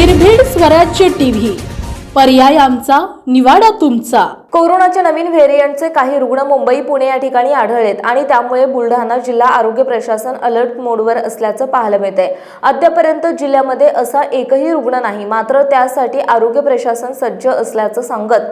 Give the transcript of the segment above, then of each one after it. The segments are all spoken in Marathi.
स्वराज्य टीव्ही. पर्याय आमचा निवाडा तुमचा. कोरोनाच्या नवीन व्हेरियंटचे काही रुग्ण मुंबई पुणे या ठिकाणी आढळलेत आणि त्यामुळे बुलढाणा जिल्हा आरोग्य प्रशासन अलर्ट मोडवर असल्याचं पाहायला मिळतंय. अद्यापर्यंत जिल्ह्यामध्ये असा एकही रुग्ण नाही मात्र त्यासाठी आरोग्य प्रशासन सज्ज असल्याचं सांगत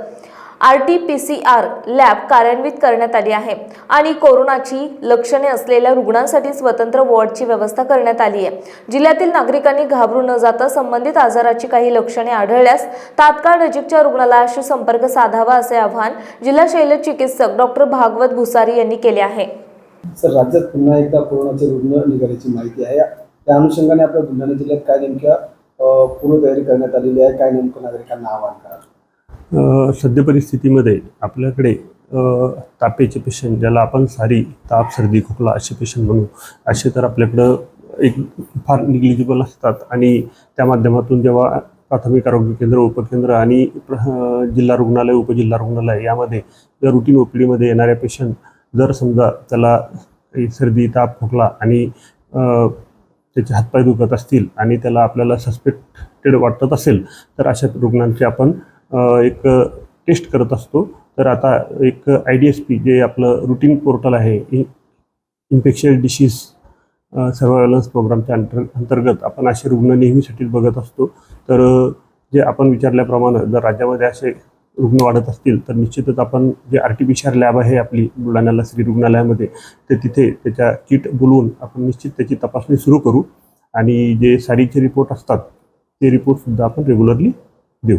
R T P C R lab कार्यान्वित करण्यात आली आहे आणि कोरोनाची लक्षणे असलेल्या रुग्णांसाठी स्वतंत्र वॉर्डची व्यवस्था करण्यात आली आहे. जिल्ह्यातील नागरिकांनी घाबरू न जाता संबंधित आजाराची काही लक्षणे आढळल्यास तात्काळ नजीकच्या रुग्णालयाशी संपर्क साधावा असे आवाहन जिल्हा शैल्य चिकित्सक डॉक्टर भागवत भुसारी यांनी केले आहे. सर राज्यात पुन्हा एकदा कोरोनाचे रुग्ण निघाल्याची माहिती आहे. त्या अनुषंगाने आपल्या बुलढाणा जिल्ह्यात काय नेमक्या अ, पूर्वतयारी करण्यात आलेली आहे? काय नेमकं नागरिकांना आवाहन करा सद्य परिस्थितीमध्ये आपल्याकडे तापेचे पेशंट ज्याला आपण सारी ताप सर्दी खोकला असे पेशंट म्हणू असे तर आपल्याकडं एक फार निग्लिजिबल असतात. आणि त्या माध्यमातून जेव्हा प्राथमिक आरोग्य केंद्र उपकेंद्र आणि प्र- जिल्हा रुग्णालय उपजिल्हा रुग्णालय यामध्ये जर रुटीन ओ पी डीमध्ये येणाऱ्या पेशंट जर समजा त्याला सर्दी ताप खोकला आणि त्याचे हातपाय दुखत असतील आणि त्याला आपल्याला सस्पेक्टेड वाटत असेल तर अशा रुग्णांची आपण एक टेस्ट करत असतो. तर आता एक आय डी एस पी जे आपलं रुटीन पोर्टल आहे इ इन्फेक्शन डिसीज सर्वायलन्स प्रोग्रामच्या अंतर अंतर्गत आपण असे रुग्ण नेहमीसाठी बघत असतो. तर जे आपण विचारल्याप्रमाणे जर राज्यामध्ये असे रुग्ण वाढत असतील तर निश्चितच आपण जे R T P C R lab आहे आपली बुलढाण्याला श्री रुग्णालयामध्ये तर तिथे त्याच्या किट बोलवून आपण निश्चित त्याची तपासणी सुरू करू आणि जे सारीचे रिपोर्ट असतात ते रिपोर्टसुद्धा आपण रेग्युलरली देऊ.